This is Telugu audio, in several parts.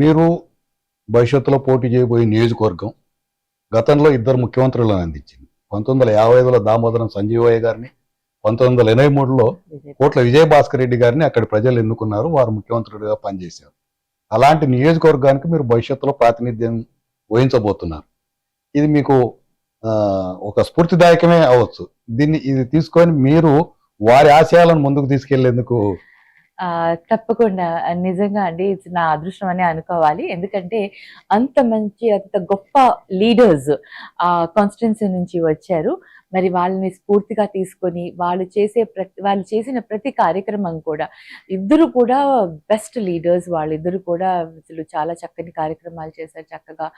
మీరు భవిష్యత్తులో పోటీ చేయబోయే నియోజకవర్గం గతంలో ఇద్దరు ముఖ్యమంత్రులను అందించింది. పంతొమ్మిది వందల యాభై ఐదులో దామోదరం సంజీవయ్య గారిని పంతొమ్మిది వందల ఎనభై మూడులో కోట్ల విజయభాస్కర్ రెడ్డి గారిని అక్కడి ప్రజలు ఎన్నుకున్నారు వారు ముఖ్యమంత్రుడిగా పనిచేశారు. అలాంటి నియోజకవర్గానికి మీరు భవిష్యత్తులో ప్రాతినిధ్యం వహించబోతున్నారు. ఇది మీకు ఒక స్ఫూర్తిదాయకమే అవ్వచ్చు. దీన్ని ఇది తీసుకొని మీరు వారి ఆశయాలను ముందుకు తీసుకెళ్ళేందుకు తప్పకుండా. నిజంగా అండి ఇట్స్ నా అదృష్టం అని అనుకోవాలి. ఎందుకంటే అంత మంచి అంత గొప్ప లీడర్స్ ఆ కాన్స్టిట్యున్సీ నుంచి వచ్చారు. మరి వాళ్ళని స్ఫూర్తిగా తీసుకొని వాళ్ళు చేసే ప్రతి వాళ్ళు చేసిన ప్రతి కార్యక్రమం కూడా ఇద్దరు కూడా బెస్ట్ లీడర్స్ వాళ్ళిద్దరు కూడా అసలు చాలా చక్కని కార్యక్రమాలు చేశారు చక్కగా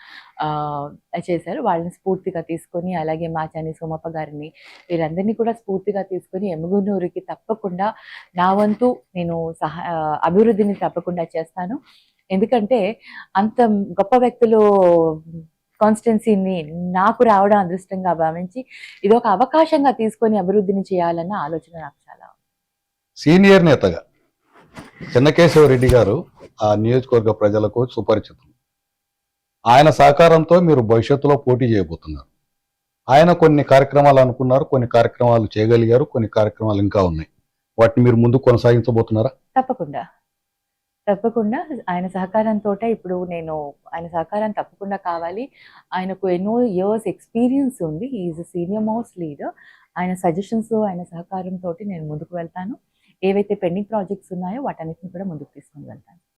చేశారు. వాళ్ళని స్ఫూర్తిగా తీసుకొని అలాగే మాచాని సోమప్ప గారిని వీరందరినీ కూడా స్ఫూర్తిగా తీసుకొని ఎముగునూరుకి తప్పకుండా నా వంతు నేను సహా అభివృద్ధిని తప్పకుండా చేస్తాను. ఎందుకంటే అంత గొప్ప వ్యక్తులు కాన్స్టెన్సీని నాకు రావడం అదృష్టంగా భావించి ఇది ఒక అవకాశంగా తీసుకొని అభివృద్ధిని చేయాలన్న ఆలోచన నాకు చాలా సీనియర్ నేతగా చెన్నకేశవరెడ్డి గారు ఆ నియోజకవర్గ ప్రజలకు సుపరిచితం ఆయన సహకారంతో మీరు భవిష్యత్తులో పోటీ చేయబోతున్నారు. ఆయన కొన్ని కార్యక్రమాలు అనుకున్నారు కొన్ని కార్యక్రమాలు చేయగలిగారు కొన్ని కార్యక్రమాలు ఇంకా ఉన్నాయి. వాటిని మీరు ముందు కొనసాగించబోతున్నారా? తప్పకుండా. తప్పకుండా. ఆయన సహకారంతో ఇప్పుడు నేను ఆయన సహకారం తప్పకుండా కావాలి. ఆయనకు ఎన్నో ఇయర్స్ ఎక్స్పీరియన్స్ ఉంది. ఈజ్ సీనియర్ మోస్ట్ లీడర్ ఆయన సజెషన్స్ ఆయన సహకారంతో నేను ముందుకు వెళ్తాను. ఏవైతే పెండింగ్ ప్రాజెక్ట్స్ ఉన్నాయో వాటన్నిటిని కూడా ముందుకు తీసుకొని వెళ్తాను.